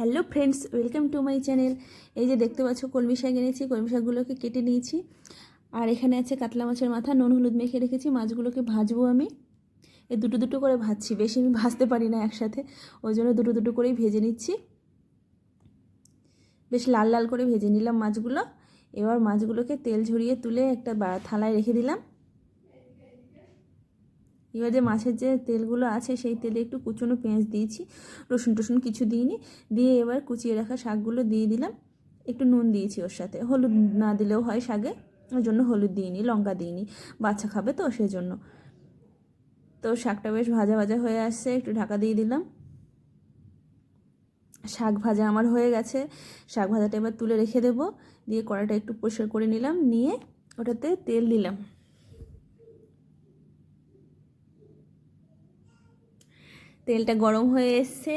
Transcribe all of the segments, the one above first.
Hello friends, welcome to my channel. এই যে দেখতে পাচ্ছ, কলমি শাক এনেছি, কলমি শাকগুলোকে কেটে নিয়েছি। আর এখানে আছে কাতলা মাছের মাথা, নুন, হলুদ মেখে রেখেছি, মাছগুলোকে ভাজবো আমি। এই দুটো দুটো করে ভাজছি, বেশি আমি ভাজতে পারি না একসাথে, ওই জন্য দুটো দুটো করেই ভেজে নিচ্ছি। বেশ লাল লাল করে ভেজে নিলাম মাছগুলো। এবার মাছগুলোকে তেল ঝরিয়ে তুলে একটা থালায় রেখে দিলাম। এবার যে মাছের যে তেলগুলো আছে, সেই তেলে একটু কুচনো পেঁয়াজ দিয়েছি, রসুন টসুন কিছু দিইনি, দিয়ে এবার কুচিয়ে রাখা শাকগুলো দিয়ে দিলাম। একটু নুন দিয়েছি ওর সাথে, হলুদ না দিলেও হয় শাকে, ওর জন্য হলুদ দিইনি, লঙ্কা দিইনি, বাচ্চা খাবে তো সেই জন্য তো শাকটা বেশ ভাজা ভাজা হয়ে আসছে, একটু ঢাকা দিয়ে দিলাম। শাক ভাজা আমার হয়ে গেছে, শাক ভাজাটা এবার তুলে রেখে দেবো, দিয়ে কড়াটা একটু পরিষ্কার করে নিলাম, নিয়ে ওটাতে তেল দিলাম। তেলটা গরম হয়ে এসছে।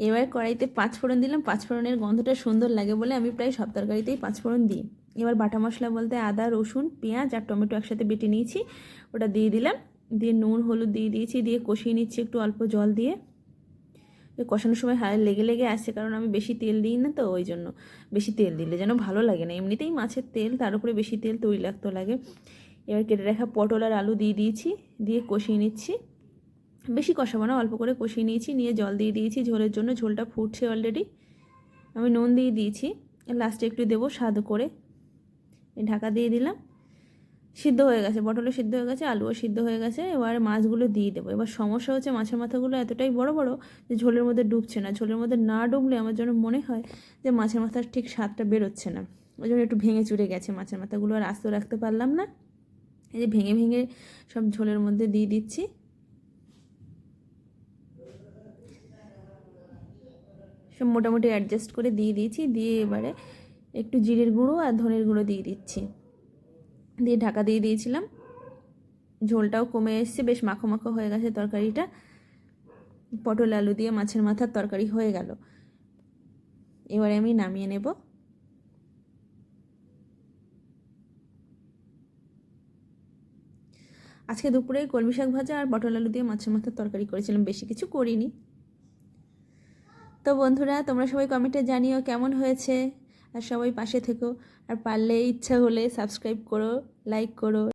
এবার কড়াইতে পাঁচ ফোড়ন দিলাম। পাঁচ ফোড়নের গন্ধটা সুন্দর লাগে বলে আমি প্রায় সব তরকারিতেই পাঁচ ফোড়ন দিই। এবার বাটা মশলা বলতে আদা, রসুন, পেঁয়াজ আর টমেটো একসাথে বেটে নিয়েছি। ওটা দিয়ে দিলাম। দিয়ে নুন, হলুদ দিয়ে দিয়েছি। দিয়ে কষিয়ে নিচ্ছি একটু অল্প জল দিয়ে। কষানোর সময় হায় লেগে লেগে আসছে কারণ আমি বেশি তেল দিই না তো, ওই জন্য। বেশি তেল দিলে যেন ভালো লাগে না। এমনিতেই মাছের তেল, তার উপরে বেশি তেল তৈলাক্ত লাগে। এবার কেটে রাখা পটল আর আলু দিয়ে দিয়েছি। দিয়ে কষিয়ে নিচ্ছি। বেশি কষাবো না, অল্প করে কষিয়ে নিয়েছি, নিয়ে জল দিয়ে দিয়েছি, ঝোলের জন্য ঝোলটা ফুটছে অলরেডি আমি নুন দিয়ে দিয়েছি লাস্টে একটু দেবো স্বাদ করে। ঢাকা দিয়ে দিলাম, সিদ্ধ হয়ে গেছে, পটলও সিদ্ধ হয়ে গেছে, আলুও সিদ্ধ হয়ে গেছে, এবার মাছগুলো দিয়ে দেবো। এবার সমস্যা হচ্ছে মাছের মাথাগুলো এতটাই বড় বড় যে ঝোলের মধ্যে ডুবছে না। ঝোলের মধ্যে না ডুবলে আমার যেন মনে হয় যে মাছের মাথার ঠিক স্বাদটা বেরোচ্ছে না। ওই জন্য একটু ভেঙে চুরে গেছে মাছের মাথাগুলো, আর আস্ত রাখতে পারলাম না। এই যে ভেঙে ভেঙে সব ঝোলের মধ্যে দিয়ে দিচ্ছি। সব মোটামুটি অ্যাডজাস্ট করে দিয়ে দিয়েছি, দিয়ে এবারে একটু জিরের গুঁড়ো আর ধনের গুঁড়ো দিয়ে দিচ্ছি। দিয়ে ঢাকা দিয়ে দিয়েছিলাম। ঝোলটাও কমে এসছে, বেশ মাখো মাখো হয়ে গেছে তরকারিটা। পটল, আলু দিয়ে মাছের মাথার তরকারি হয়ে গেল। এবারে আমি নামিয়ে নেব। আজকে দুপুরে কলমি শাক ভাজা আর পটল, আলু দিয়ে মাছের মাথার তরকারি করেছিলাম, বেশি কিছু করিনি। তো বন্ধুরা, তোমরা সবাই কমেন্টে জানিও কেমন হয়েছে। আর সবাই পাশে থেকো। আর পারলে ইচ্ছা হলে সাবস্ক্রাইব করো লাইক করো।